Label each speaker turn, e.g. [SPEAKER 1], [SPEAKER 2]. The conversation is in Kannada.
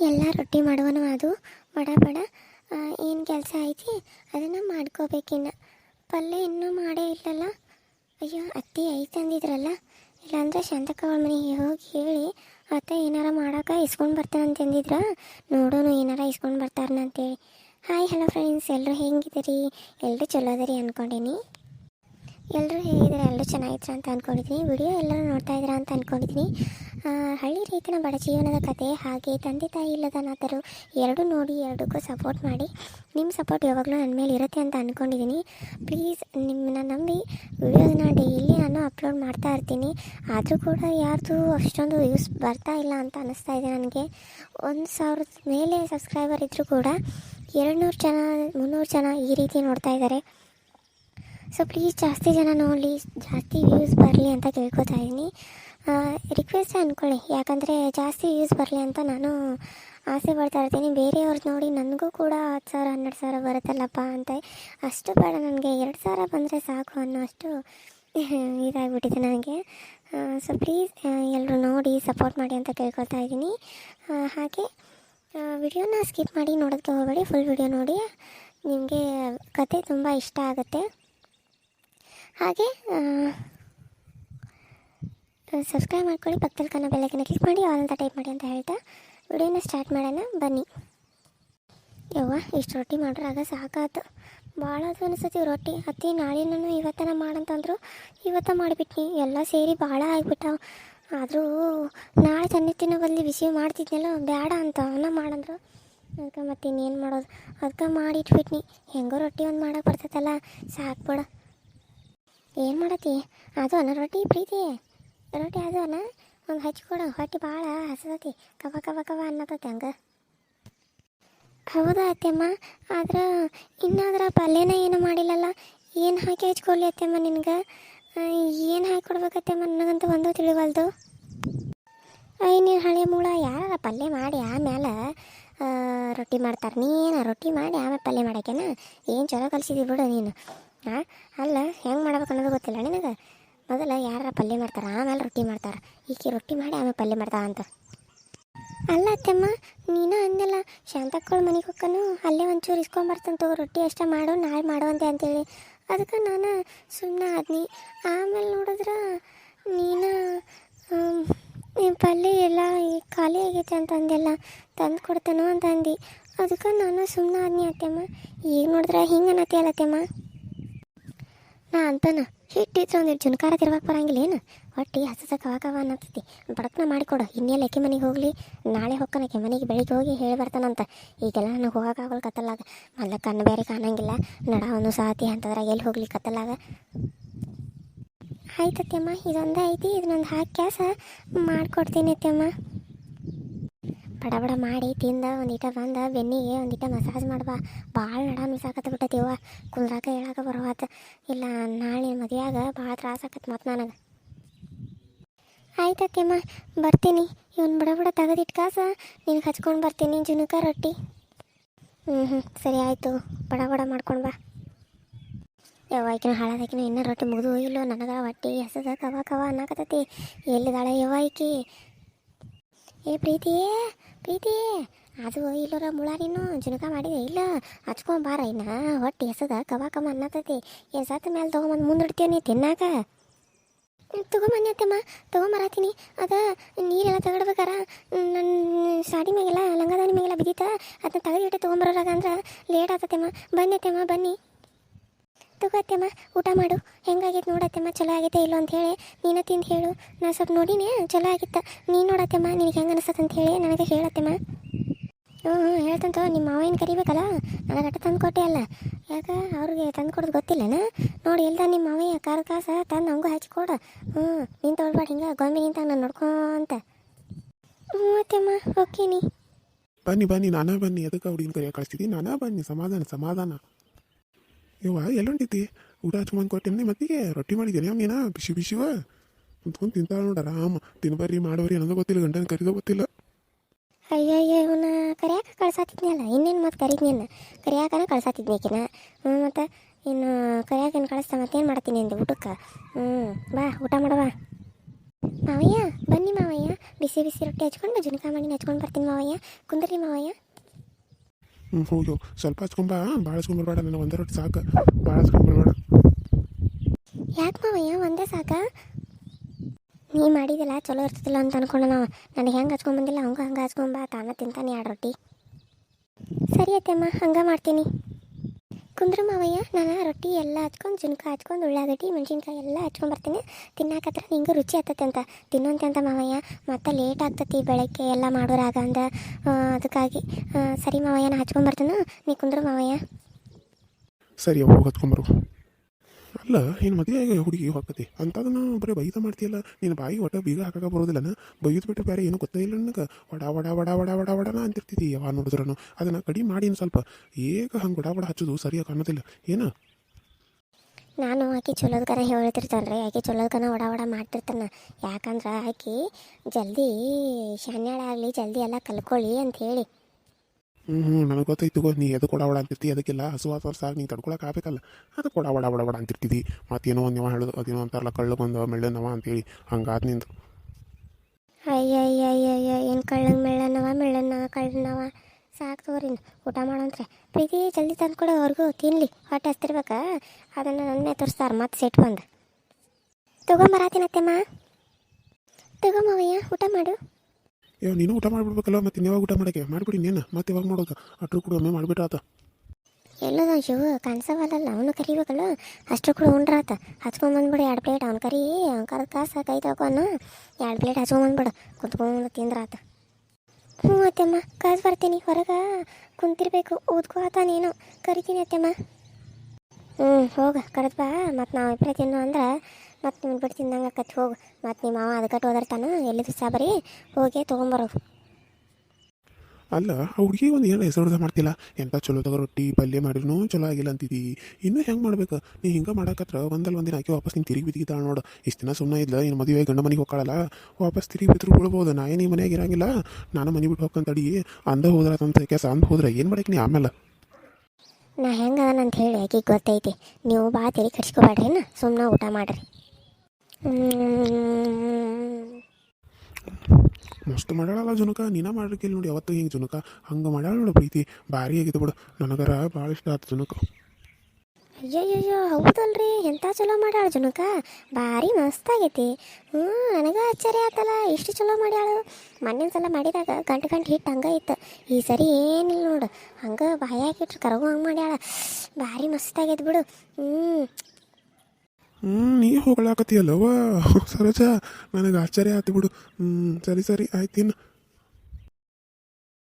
[SPEAKER 1] ಎಲ್ಲ ರೊಟ್ಟಿ ಮಾಡುವನು ಅದು? ಬಡ ಬಡ. ಏನು ಕೆಲಸ ಐತಿ? ಅದನ್ನು ಮಾಡ್ಕೋಬೇಕಿನ್ನ ಪಲ್ಯ ಇನ್ನೂ ಮಾಡೇ ಇಲ್ಲಲ್ಲ? ಅಯ್ಯೋ, ಅತ್ತಿ ಐತೆ ಅಂದಿದ್ರಲ್ಲ ಇಲ್ಲಾಂದ್ರೆ ಶಾಂತಕ್ಕ ಅವಳ ಮನೆಗೆ ಹೋಗಿ ಹೇಳಿ, ಅತ್ತ ಏನಾರ ಮಾಡೋಕೆ ಇಸ್ಕೊಂಡು ಬರ್ತಾನೆ ಅಂತ ನೋಡೋನು ಏನಾರ ಇಸ್ಕೊಂಡು ಬರ್ತಾರನ ಹಾಯ್ ಹಲೋ ಫ್ರೆಂಡ್ಸ್ ಎಲ್ಲರೂ ಹೆಂಗಿದ್ದೀರಿ? ಎಲ್ಲರೂ ಚಲೋ ಅದರಿ ಅಂದ್ಕೊಂಡೀನಿ ಎಲ್ಲರೂ ಹೇಗಿದ್ದಾರೆ? ಎಲ್ಲರೂ ಚೆನ್ನಾಗಿದ್ರ ಅಂತ ಅಂದ್ಕೊಂಡಿದ್ದೀನಿ ವಿಡಿಯೋ ಎಲ್ಲರೂ ನೋಡ್ತಾ ಇದ್ದೀರಾ ಅಂತ ಅಂದ್ಕೊಂಡಿದ್ದೀನಿ ಹಳ್ಳಿ ರೈತನ ಬಡ ಜೀವನದ ಕತೆ, ಹಾಗೆ ತಂದೆ ತಾಯಿ ಇಲ್ಲದ ಅನಾಥರು ಎರಡೂ ನೋಡಿ ಎರಡಕ್ಕೂ ಸಪೋರ್ಟ್ ಮಾಡಿ. ನಿಮ್ಮ ಸಪೋರ್ಟ್ ಯಾವಾಗಲೂ ನನ್ನ ಮೇಲೆ ಇರುತ್ತೆ ಅಂತ ಅಂದ್ಕೊಂಡಿದ್ದೀನಿ ಪ್ಲೀಸ್ ನಿಮ್ಮನ್ನ ನಂಬಿ ವಿಡಿಯೋನ ಡೈಲಿ ನಾನು ಅಪ್ಲೋಡ್ ಮಾಡ್ತಾ ಇರ್ತೀನಿ. ಆದರೂ ಕೂಡ ಯಾರ್ದು ಅಷ್ಟೊಂದು ವ್ಯೂಸ್ ಬರ್ತಾ ಇಲ್ಲ ಅಂತ ಅನ್ನಿಸ್ತಾ ಇದೆ ನನಗೆ. ಒಂದು ಸಾವಿರದ ಮೇಲೆ ಸಬ್ಸ್ಕ್ರೈಬರ್ ಇದ್ದರೂ ಕೂಡ ಎರಡು ನೂರು ಜನ, ಮುನ್ನೂರು ಜನ ಈ ರೀತಿ ನೋಡ್ತಾ ಇದ್ದಾರೆ. ಸೊ ಪ್ಲೀಸ್ ಜಾಸ್ತಿ ಜನ ನೋಡಲಿ ಜಾಸ್ತಿ ವ್ಯೂಸ್ ಬರಲಿ ಅಂತ ಕೇಳ್ಕೊತಾ ಇದ್ದೀನಿ. ರಿಕ್ವೆಸ್ಟ್ ಅಂದ್ಕೊಳ್ಳಿ ಯಾಕಂದರೆ ಜಾಸ್ತಿ ವ್ಯೂಸ್ ಬರಲಿ ಅಂತ ನಾನು ಆಸೆ ಪಡ್ತಾ ಇರ್ತೀನಿ. ಬೇರೆಯವ್ರದ್ದು ನೋಡಿ ನನಗೂ ಕೂಡ ಹತ್ತು ಸಾವಿರ, ಹನ್ನೆರಡು ಸಾವಿರ ಬರುತ್ತಲ್ಲಪ್ಪ ಅಂತ. ಅಷ್ಟು ಬೇಡ ನನಗೆ. ಎರಡು ಸಾವಿರ ಬಂದರೆ ಸಾಕು ಅನ್ನೋ ಅಷ್ಟು ಇದಾಗ್ಬಿಟ್ಟಿದೆ ನನಗೆ. ಸೊ ಪ್ಲೀಸ್ ಎಲ್ಲರೂ ನೋಡಿ ಸಪೋರ್ಟ್ ಮಾಡಿ ಅಂತ ಕೇಳ್ಕೊತಾ ಇದ್ದೀನಿ. ಹಾಗೆ ವಿಡಿಯೋನ ಸ್ಕಿಪ್ ಮಾಡಿ ನೋಡೋದಕ್ಕೆ ಹೋಗಬೇಡಿ. ಫುಲ್ ವಿಡಿಯೋ ನೋಡಿ. ನಿಮಗೆ ಕತೆ ತುಂಬ ಇಷ್ಟ ಆಗುತ್ತೆ. ಹಾಗೆ ಸಬ್ಸ್ಕ್ರೈಬ್ ಮಾಡ್ಕೊಳ್ಳಿ, ಪಕ್ಕದಲ್ಲಿ ಕನ್ನೋ ಬೆಲ್ಲೈಕನ್ನ ಕ್ಲಿಕ್ ಮಾಡಿ ಆಲ್ ಅಂತ ಟೈಪ್ ಮಾಡಿ ಅಂತ ಹೇಳ್ತಾ, ವಿಡಿಯೋನ ಸ್ಟಾರ್ಟ್ ಮಾಡೋಣ, ಬನ್ನಿ. ಯವ್ವ, ಇಷ್ಟು ರೊಟ್ಟಿ ಮಾಡ್ರಾಗ ಸಾಕಾತು. ಭಾಳ ಅದು ಅನಿಸತಿ ರೊಟ್ಟಿ ಅತಿ ನಾಳೆ ಇವತ್ತನ ಮಾಡಂತಂದ್ರು, ಇವತ್ತ ಮಾಡಿಬಿಟ್ನಿ, ಎಲ್ಲ ಸೇರಿ ಭಾಳ ಆಗಿಬಿಟ್ಟಾವ. ಆದರೂ, ನಾಳೆ ತನ್ನಿತ್ತಿನ ಬದಲು ಬಿಸಿ ಮಾಡ್ತಿದ್ನಲ್ಲ ಬೇಡ ಅಂತ ಅವನ್ನ ಮಾಡಂದ್ರು. ಅದಕ್ಕೆ ಮತ್ತೆ ಇನ್ನೇನು ಮಾಡೋದು ಅದಕ್ಕೆ ಮಾಡಿಟ್ಬಿಟ್ನಿ ಹೆಂಗೋ ರೊಟ್ಟಿ ಒಂದು ಮಾಡೋಕೆ ಬರ್ತೈತಲ್ಲ, ಸಾಕು ಬಿಡ. ಏನು ಮಾಡತ್ತಿ? ಅದು ಅನ್ನ ರೊಟ್ಟಿ ಪ್ರೀತಿ. ರೊಟ್ಟಿ ಅದು ಅನ್ನ. ಒಂದು ಹಚ್ಕೊಡು ಹೊಟ್ಟೆ ಭಾಳ ಹಸದತಿ ಕವ ಕವ ಕವ ಅನ್ನತತಿ ಹಂಗೆ. ಹೌದಾ ಅತ್ತೆಮ್ಮ? ಆದ್ರೆ ಇನ್ನಾದ್ರ ಪಲ್ಯನ ಏನು ಮಾಡಿಲ್ಲಲ್ಲ? ಏನು ಹಾಕಿ ಹಚ್ಕೊಳ್ಳಿ ಅತ್ತೆಮ್ಮ ನಿನ್ಗೆ? ಏನು ಹಾಕಿ ಕೊಡ್ಬೇಕತ್ತೆಮ್ಮ ನನಗಂತೂ ಒಂದು ತಿಳಿವಲ್ದು. ಐ ನೀನು ಹಳೆ ಮೂಳ. ಯಾರ ಪಲ್ಯ ಮಾಡಿ ಆಮೇಲೆ ರೊಟ್ಟಿ ಮಾಡ್ತಾರೆ. ನೀನು ರೊಟ್ಟಿ ಮಾಡಿ ಆಮೇಲೆ ಪಲ್ಯ ಮಾಡಾಕೇನ ಏನು ಚಲೋ ಕಲಿಸಿದಿ ಬಿಡು ನೀನು. ಹಾಂ ಅಲ್ಲ, ಹೆಂಗೆ ಮಾಡ್ಬೇಕು ಅನ್ನೋದು ಗೊತ್ತಿಲ್ಲ ನಿನಗೆ? ಮೊದಲು ಯಾರ ಪಲ್ಯ ಮಾಡ್ತಾರೆ, ಆಮೇಲೆ ರೊಟ್ಟಿ ಮಾಡ್ತಾರೆ. ಈಕೆ ರೊಟ್ಟಿ ಮಾಡಿ ಆಮೇಲೆ ಪಲ್ಯ ಮಾಡ್ತಾ ಅಂತ. ಅಲ್ಲ ಅತ್ತಮ್ಮ, ನೀನು ಅಂದೆಲ್ಲ ಶಾಂತಕ್ಕಳು ಮನೆಗೆ ಹೋಗ್ಕನು ಅಲ್ಲೇ ಒಂಚೂರು ಇಸ್ಕೊಂಬರ್ತಂತ ರೊಟ್ಟಿ ಅಷ್ಟೇ ಮಾಡು, ನಾಳೆ ಮಾಡುವಂತೆ ಅಂತೇಳಿ. ಅದಕ್ಕೆ ನಾನು ಸುಮ್ಮನೆ ಆದ್ನಿ. ಆಮೇಲೆ ನೋಡಿದ್ರೆ ನೀನು ನಿಮ್ಮ ಪಲ್ಯ ಎಲ್ಲ ಖಾಲಿ ಆಗೈತೆ ಅಂತ ಅಂದೆಲ್ಲ ತಂದು ಕೊಡ್ತಾನೋ ಅಂತ ಅಂದು. ಅದಕ್ಕೆ ನಾನು ಸುಮ್ಮನೆ ಆದ್ನಿ ಅತ್ತೆಮ್ಮ. ಈಗ ನೋಡಿದ್ರೆ ಹಿಂಗೆ ಅನ್ನತ್ತೀಯಲ್ಲ ಅತ್ತೆಮ್ಮ? ನಾ ಅಂತಾನ ಹಿಟ್ಟಿದ್ರೆ ಒಂದಿಟ್ಟು ಜುನ್ಕಾರ ತಿರ್ವಾಗ ಬರಂಗಿಲ್ಲ, ಏನು? ಹೊಟ್ಟಿ ಹಸಸಕ್ಕೆ ಅವಾಗವ ಅನ್ನತ್ತೈತಿ ಬಡಕ್ನ ಮಾಡಿಕೊಡು, ಇನ್ನೆಲ್ಲ ಎಕ್ಕೆ ಮನೆಗೆ ಹೋಗಲಿ? ನಾಳೆ ಹೊಕ್ಕನಕ್ಕೆ ಮನೆಗೆ ಬೆಳಿಗ್ಗೆ ಹೋಗಿ ಹೇಳಿ ಬರ್ತಾನಂತ. ಈಗೆಲ್ಲ ನನಗೆ ಹೋಗೋಕ್ಕಾಗಲ್ಲ ಕತ್ತಲಾಗ ಮಲ್ಲ ಕಣ್ಣು ಬೇರೆ ಕಾಣಂಗಿಲ್ಲ. ನಡ ಅವನು ಸಾತಿ ಅಂತಂದ್ರೆ ಎಲ್ಲಿ ಹೋಗ್ಲಿ ಕತ್ತಲಾಗ ಆಯ್ತತ್ತಮ್ಮ, ಇದೊಂದೇ ಐತಿ, ಇದನ್ನೊಂದು ಹಾಕಿ ಕೆಲಸ ಮಾಡಿಕೊಡ್ತೀನಿ ಅತ್ತಮ್ಮ. ಬಡ ಬಡ ಮಾಡಿ ತಿಂದ, ಒಂದಿಟ ಬಂದ, ಬೆನ್ನಿಗೆ ಒಂದಿಟ ಮಸಾಜ್ ಮಾಡ್ಬಾ. ಭಾಳ ನಡ ಮಿಸಾಕತ್ತ ಬಿಟ್ಟತಿವ ಕುಂದ್ರಾಕ ಹೇಳಾಕ ಬರುವಾತ. ಇಲ್ಲ, ನಾಳೆ ಮದುವೆಯಾಗ ಭಾಳ ತ್ರಾಸ ಆಕತ್ ಮತ್ತು ನನಗೆ. ಆಯ್ತತ್ತಮ್ಮ ಬರ್ತೀನಿ. ಇವನ್ ಬಡ ತೆಗೆದಿಟ್ಟು ಕಾಸ, ನಿನಗೆ ಹಚ್ಕೊಂಡು ಬರ್ತೀನಿ ಜುನಕ ರೊಟ್ಟಿ. ಹ್ಞೂ ಹ್ಞೂ ಸರಿ ಆಯಿತು. ಬಡ ಬಡ ಮಾಡ್ಕೊಂಡು ಬಾ. ಯವ್ವಾಯ್ಕಿನ ಹಾಳಾದಕಿನ ಇನ್ನೂ ರೊಟ್ಟಿ ಮುಗಿದು ಇಲ್ಲೋ? ನನಗೆ ಹೊಟ್ಟಿ ಹಸದ ಕವ ಕವ ಅನ್ನಕತ್ತೈತಿ. ಎಲ್ಲಿದಾಳೆ ಐಕಿ ಏ ಪ್ರೀತಿ ಪ್ರೀತಿ ಅದು ಇಲ್ಲರ ಮುಳಾರಿನೂ ಜುನಕ ಮಾಡಿದೆ. ಇಲ್ಲ, ಹಚ್ಕೊಂಡ್ ಬಾರ ಇನ್ನ. ಹೊಟ್ಟೆ ಎಸದ, ಕವಾ ಕಮ ಅನ್ನತೈತಿ. ಏನು ಸತ್ತ ಮೇಲೆ ತೊಗೊಂಬಂದು ಮುಂದಿಡ್ತೀವಿ ನೀ ತಿನ್ನಾಕ? ತೊಗೊಂಬನ್ನಿ ತಗೊಂಬರತೀನಿ. ಅದ, ನೀರೆಲ್ಲ ತಗಡ್ಬೇಕಾರ? ನನ್ನ ಸಾಡಿ ಮ್ಯಾಗೆಲ್ಲ ಲಂಗದಾನಿ ಮ್ಯಾಗೆಲ್ಲ ಬಿದ್ದಿತ್ತ ಅದನ್ನ ತೆಗೆದಿಟ್ಟು ತೊಗೊಂಬರೋರಾಗ ಅಂದ್ರೆ ಲೇಟ್ ಆತತ್ತಮ್ಮ. ಬನ್ನಿ ಅತ್ತಮ್ಮ, ಬನ್ನಿ. ತಗೋತ್ತಮ್ಮ ಊಟ ಮಾಡು. ಹೆಂಗಾಗೈತೆ ನೋಡತ್ತಮ್ಮ ಚಲೋ ಆಗೈತೆ ಇಲ್ಲೋ ಅಂತ ಹೇಳಿ. ನೀನು ತಿಂದು ಹೇಳು. ನಾ ಸ್ವಲ್ಪ ನೋಡಿನೇ, ಚಲೋ ಆಗಿತ್ತ. ನೀನು ನೋಡತ್ತಮ್ಮ ನಿನಗೆ ಹೆಂಗೆ ಅನಿಸ್ತದೆ ಅಂತ ಹೇಳಿ ನನಗೆ ಹೇಳತ್ತೆಮ್ಮ ಹ್ಞೂ ಹ್ಞೂ ಹೇಳ್ತಂತ ನಿಮ್ಮ ಮಾವೇನು ಕರಿಬೇಕಲ್ಲ? ನನಗೆ ಅಟ ತಂದು ಕೊಟ್ಟೆ ಅಲ್ಲ. ಯಾಕೆ? ಅವ್ರಿಗೆ ತಂದು ಕೊಡೋದು ಗೊತ್ತಿಲ್ಲನ? ನೋಡಿ, ಇಲ್ದ ನಿಮ್ಮ ಮಾವಯ್ಯ ಕಾರ್ ಕಾಸ ತಂದು ನಮಗೂ ಹಚ್ಕೊಡು ಹ್ಞೂ ನೀನು ತೊಳ್ಬೇಡ, ಹಿಂಗೆ ಗೊಂಬೆ ನಿಂತ ನಾನು ನೋಡ್ಕೊಂತ ಹ್ಞೂ ಅತ್ತಮ್ಮ ಓಕೆನಿ
[SPEAKER 2] ಬನ್ನಿ ಬನ್ನಿ, ನಾನಾ ಬನ್ನಿ. ಅದಕ್ಕೆ ಹುಡುಗಿನ ಕರಿಯ ಕಳಿಸ್ತೀನಿ ನಾನಾ ಬನ್ನಿ, ಸಮಾಧಾನ ಸಮಾಧಾನ. ಇವ ಎಲ್ಲೊಂಟಿದ್ದಿ ಊಟ ಹಚ್ಕೊಂಡು ಕೊಟ್ಟಿನಿ ಮತ್ತಿಗೆ? ರೊಟ್ಟಿ ಮಾಡಿದ್ದೀನಿ ಅವ್ ನೀನ ಬಿಸಿ ಬಿಸಿವ. ಕುಂತ್ಕೊಂಡು ತಿಂತಾಳ ನೋಡ ಆರಾಮ. ತಿನ್ಬರ್ರಿ ಮಾಡೋರಿ ಅನ್ನೋದು ಗೊತ್ತಿಲ್ಲ, ಗಂಡನ ಕರಿದೋ ಗೊತ್ತಿಲ್ಲ.
[SPEAKER 1] ಅಯ್ಯಯ್ಯ ಇವನ ಕರಿಯಾಕ ಕಳ್ಸಾತಿದ್ನಲ್ಲ, ಇನ್ನೇನು ಮತ್ತೆ ಕರಿದ್ನಿನ್ನ ಕರಿಯಾಕನ ಕಳ್ಸಾತಿದ್ನಿ ಆಕಿನ. ಹ್ಞೂ ಮತ್ತು ಇನ್ನು ಕರಿಯಾಕೇನು ಕಳಿಸ್ತಾ ಮತ್ತೇನು ಮಾಡ್ತೀನಿ ಅಂದೆ ಊಟಕ್ಕೆ? ಹ್ಞೂ ಬಾ, ಊಟ ಮಾಡವಾ ಮಾವಯ್ಯ, ಬನ್ನಿ ಮಾವಯ್ಯ. ಬಿಸಿ ಬಿಸಿ ರೊಟ್ಟಿ ಹಚ್ಕೊಂಡು, ಜುನ್ಕ ಮಾಡಿ ಹಚ್ಕೊಂಡು ಬರ್ತೀನಿ ಮಾವಯ್ಯ. ಕುಂದ್ರಿ ಮಾವಯ್ಯ.
[SPEAKER 2] ಹ್ಞೂ ಹೌದು. ಸ್ವಲ್ಪ ಹಚ್ಕೊಂಬ ಭಾಳ ಹಚ್ಕೊಂಬರ್ಬೇಡ ನನಗೆ ಒಂದೇ ರೊಟ್ಟಿ ಸಾಕು. ಭಾಳ ಹಚ್ಕೊಂಬರ್ಬೇಡ
[SPEAKER 1] ಯಾಕೆ ಮಾವಯ್ಯ ಒಂದೇ ಸಾಕ? ನೀ ಮಾಡಿದಿಲ್ಲ ಚಲೋ ಇರ್ತದಿಲ್ಲ ಅಂತ ಅನ್ಕೊಂಡ ನಾವು ನನಗೆ ಹೆಂಗೆ ಹಚ್ಕೊಂಬಂದಿಲ್ಲ ಹಂಗೆ ಹಂಗೆ ಹಚ್ಕೊಂಬ ತಾನ ತಿಂತಾನೆ ಎರಡು ರೊಟ್ಟಿ. ಸರಿ ಅತ್ತೆಮ್ಮ, ಹಂಗೆ ಮಾಡ್ತೀನಿ. ಕುಂದ್ರು ಮಾವಯ್ಯ, ನಾನು ರೊಟ್ಟಿ ಎಲ್ಲ ಹಚ್ಕೊಂಡು, ಜುನ್ಕ ಹಚ್ಕೊಂಡು, ಉಳ್ಳಾಗಡ್ಡಿ, ಮೆಣಸಿನ್ಕಾಯಿ ಎಲ್ಲ ಹಚ್ಕೊಂಡು ಬರ್ತೀನಿ. ತಿನ್ನಾಕತ್ರ ನಿಂಗೆ ರುಚಿ ಆಗ್ತತೆ ಅಂತ. ತಿನ್ನೋಂತೆ ಅಂತ ಮಾವಯ್ಯ. ಮತ್ತೆ ಲೇಟ್ ಆಗ್ತತಿ ಬೆಳಗ್ಗೆ ಎಲ್ಲ ಮಾಡೋರಾಗ ಅಂದ. ಅದಕ್ಕಾಗಿ ಸರಿ ಮಾವಯ್ಯ, ನಾ ಹಚ್ಕೊಂಡು ಬರ್ತೀನಿ. ನೀ ಕುಂದ್ರು ಮಾವಯ್ಯ.
[SPEAKER 2] ಸರಿ, ಹೋಗಿ ಹಚ್ಕೊಂಬರು ಅಲ್ಲ ಏನು ಮದುವೆ ಹುಡುಗಿ ಹೋಗತಿ ಅಂಥದನ್ನ ಬರೀ ಬೈದ ಮಾಡ್ತೀಯಲ್ಲ ನಿನ್ನ ಬಾಯಿ ಒಟ್ಟ ಬೀಗ ಹಾಕಕ್ಕೆ ಬರೋದಿಲ್ಲನ? ಬೈದು ಬಿಟ್ಟು ಬೇರೆ ಏನು ಗೊತ್ತೇ ಇಲ್ಲ ನನಗೆ. ವಡ ವಡ ವಡ ವಡ ವಡ ವಡನ ಅಂತಿರ್ತಿದ್ದಿ ಯಾವ ನೋಡಿದ್ರೂ ಅದನ್ನು ಕಡಿಮೆ ಮಾಡಿ ಇನ್ನು ಸ್ವಲ್ಪ. ಏಕ ಹಂಗೆ ವಡ ವಡ ಹಚ್ಚೋದು ಸರಿಯಾಗಿ ಕಾಣೋದಿಲ್ಲ. ಏನು?
[SPEAKER 1] ನಾನು ಆಕೆ ಚಲೋದ್ಕರ ಹೇಳ್ತಿರ್ತಾನೆ ರೀ ಆಕೆ ಚಲೋದ್ಕನ ಒಡ ಒಡ ಮಾಡ್ತಿರ್ತಾನೆ. ಯಾಕಂದ್ರೆ ಆಕೆ ಜಲ್ದಿ ಶಾನ್ಯಾಳಾಗಲಿ ಜಲ್ದಿ ಎಲ್ಲ ಕಲ್ಕೊಳ್ಳಿ ಅಂತ ಹೇಳಿ.
[SPEAKER 2] ಹ್ಞೂ ನನಗೆ ಗೊತ್ತಾಯ್ತು ನೀ ಎದು ಕೊಡ ಅಂತಿರ್ತಿ? ಅದಕ್ಕೆಲ್ಲ ಹಸುವಾಸ ಸಾಕು ನೀನು ತಡ್ಕೊಳಕ್ಕೆ ಆಗಬೇಕಲ್ಲ. ಅದು ಕೊಡ ವಡ ವಡ ವಡ ಅಂತಿರ್ತಿದ್ದಿ ಮತ್ತೇನೋ ಒಂದು ನೀವು ಹೇಳೋದು, ಅದೇನೋ ಅಂತಾರಲ್ಲ ಬಂದವ ಮೆಳ್ಳನವ ಅಂತೇಳಿ. ಹಂಗಾದ ನಿಂದು.
[SPEAKER 1] ಅಯ್ಯಯ್ಯಯ್ಯಯ್ಯ ಏನು ಕಳ್ಳಂಗೆ ಮೆಳ್ಳನವ ಮೆಳ್ಳನವ ಕಳ್ಳನವ ಸಾಕು ತಗೋರಿ ಊಟ ಮಾಡೋಂತ್ರೆ ಪ್ರೀತಿ, ಜಲ್ದಿ ತಂದ್ಕೊಡು ಅವ್ರಿಗೂ. ತಿನ್ಲಿ. ಹೊಟ್ಟೆ ಹಸ್ತಿರ್ಬೇಕ? ಅದನ್ನು ನನ್ನೇ ತೋರಿಸ್ತಾರೆ, ಮತ್ತೆ ಸೆಟ್ ಬಂದು. ತಗೊಂಬರಾತಿನತ್ತೆಮ್ಮ ತಗೊಂಬವಯ್ಯ ಊಟ ಮಾಡು.
[SPEAKER 2] ಅಯ್ಯೋ ನೀನು ಊಟ ಮಾಡಿಬಿಡ್ಬೇಕಲ್ಲ, ಮತ್ತೆ ಇನ್ಯಾವಾಗ ಊಟ ಮಾಡೋಕ್ಕೆ? ಮಾಡಿಬಿಡಿ ನೀನು, ಮತ್ತೆ ಇವಾಗ ಮಾಡೋದು ಅಟ್ರು ಕೂಡ ಒಮ್ಮೆ ಮಾಡಿಬಿಟ್ರಾತ
[SPEAKER 1] ಎಲ್ಲದ ಶಿವ ಕಾಣಿಸವಲ್ಲ ಅವನು ಕರಿಬೇಕಲ್ಲ? ಅಷ್ಟು ಕೂಡ ಉಂಡ್ರಾತ ಹಚ್ಕೊಂಬಂದ್ಬಿಡು ಎರಡು ಪ್ಲೇಟ್ ಅವ್ನು ಕರಿ, ಅವ್ನು ಕರೆದ ಕಾಸು, ಕೈ ತಗೋನು ಎರಡು ಪ್ಲೇಟ್ ಹಚ್ಕೊಂಬಂದ್ಬಿಡು ಕುತ್ಕೊಂಡು ತಿಂದ್ರಾತ ಹ್ಞೂ ಅತ್ತೆಮ್ಮ, ಕಾಸು ಬರ್ತೀನಿ ಹೊರಗೆ. ಕುಂತಿರ್ಬೇಕು ಊದ್ಕೋತ ನೀನು. ಕರಿತೀನಿ ಅತ್ತೆಮ್ಮ. ಹ್ಞೂ, ಹೋಗ ಕರೆದ್ಬಾ ಮತ್ತು ನಾವು ಇಬ್ಬರೇ ತಿನ್ನು ಅಂದ್ರೆ ಮತ್ತು ನಿಮ್ಗೆ ಬಿಟ್ಟು ತಿಂದಂಗೆ ಆಕತಿ ಹೋಗು. ಮತ್ತು ನಿಮ್ಮ ಮಾವ ಅದಕ್ಕೆ ಹೋದರ್ತಾನ ಎಲ್ಲಿ ಸಾಬರಿ ಹೋಗಿ ತೊಗೊಂಬರೋದು
[SPEAKER 2] ಅಲ್ಲ ಆ ಹುಡುಗಿ ಒಂದು ಏನು ಹೆಸರು ಮಾಡ್ತಿಲ್ಲ? ಎಂಥ ಚಲೋದಾಗ ರೊಟ್ಟಿ ಪಲ್ಯ ಮಾಡಿರೂ ಚಲೋ ಆಗಿಲ್ಲ ಅಂತಿದ್ದಿ ಇನ್ನೂ ಹೆಂಗೆ ಮಾಡ್ಬೇಕು? ನೀ ಹಿಂಗೆ ಮಾಡಕತ್ರ ಒಂದಲ್ಲ ಒಂದಿನ ಹಾಕಿ ವಾಪಸ್ ನೀನು ತಿರುಗಿ ಬಿದ್ದಿದ್ದಾಳೆ ನೋಡು. ಇಷ್ಟು ದಿನ ಸುಮ್ಮನೆ ಇಲ್ಲ ಇನ್ನು ಮದುವೆ ಗಂಡ ಮನೆಗೆ ಹೋಗ್ಕೊಳ್ಳಲ್ಲ ವಾಪಸ್ ತಿರುಗಿ ಬಿದ್ರು ಬಿಡ್ಬೋದು ನಾ ಏನು ಈ ಮನೆಯಾಗ ಇರಂಗಿಲ್ಲ? ನಾನು ಮನೆ ಬಿಟ್ಟು ಹೋಗ್ಕಂತಡಿ ಅಂದ ಹೋದ್ರಾತಂತ ಕೆಲಸ ಅಂದ ಹೋದ್ರೆ ಏನು ಮಾಡಕ್ಕೆ ನೀ ಆಮೇಲೆ?
[SPEAKER 1] ನಾ ಹೆಂಗೆ ಅಂತ ಹೇಳಿ ಆಕೆ ಗೊತ್ತೈತಿ. ನೀವು ಬಾ ತೆರಿ ಕಟ್ಸ್ಕೊಬೇಡ್ರಿ ಸುಮ್ಮನೆ ಊಟ ಮಾಡ್ರಿ.
[SPEAKER 2] ಮಸ್ತ್ ಮಾಡ್ಯಾಳಲ್ಲ ಜುನಕ, ನೀನ ಮಾಡಿರ್ಕಿಲ್ಲ ನೋಡಿ, ಅವತ್ತು ಹಿಂಗೆ ಜುನಕ? ಹಂಗೆ ಮಾಡ್ಯಾಳ ನೋಡು ಪ್ರೀತಿ, ಭಾರಿ ಆಗಿತ್ತು ಬಿಡು. ನನಗರ ಭಾಳ ಇಷ್ಟ ಆಯ್ತು ಜುನಕ.
[SPEAKER 1] ಅಯ್ಯಯ್ಯೋ ಹೌದಲ್ರಿ ಎಂಥ ಚಲೋ ಮಾಡ್ಯಾಳ ಜುನುಕ? ಭಾರಿ ಮಸ್ತ್ ಆಗೈತಿ. ಹ್ಞೂ ನನಗೆ ಆಶ್ಚರ್ಯ ಆತಲ್ಲ, ಇಷ್ಟು ಚಲೋ ಮಾಡ್ಯಾಳು. ಮೊನ್ನೆ ಸಲ ಮಾಡಿದಾಗ ಗಂಟು ಗಂಟು ಹಿಟ್ಟು ಹಂಗೆ ಇತ್ತು. ಈ ಸರಿ ಏನಿಲ್ಲ ನೋಡು. ಹಂಗೆ ಬಾಯಾಕಿಟ್ರು ಕರಗು ಹಂಗೆ ಮಾಡ್ಯಾಳ. ಭಾರಿ ಮಸ್ತ್ ಆಗೈತೆ ಬಿಡು. ಹ್ಞೂ
[SPEAKER 2] ಹ್ಞೂ ನೀ ಹೋಗ್ಲಾಕತ್ತೀಯಲ್ಲವ ಸರೋಜ ನನಗೆ ಆಶ್ಚರ್ಯ ಆಯ್ತು ಬಿಡು ಹ್ಞೂ ಸರಿ ಸರಿ ಆಯ್ತು ಇನ್ನು.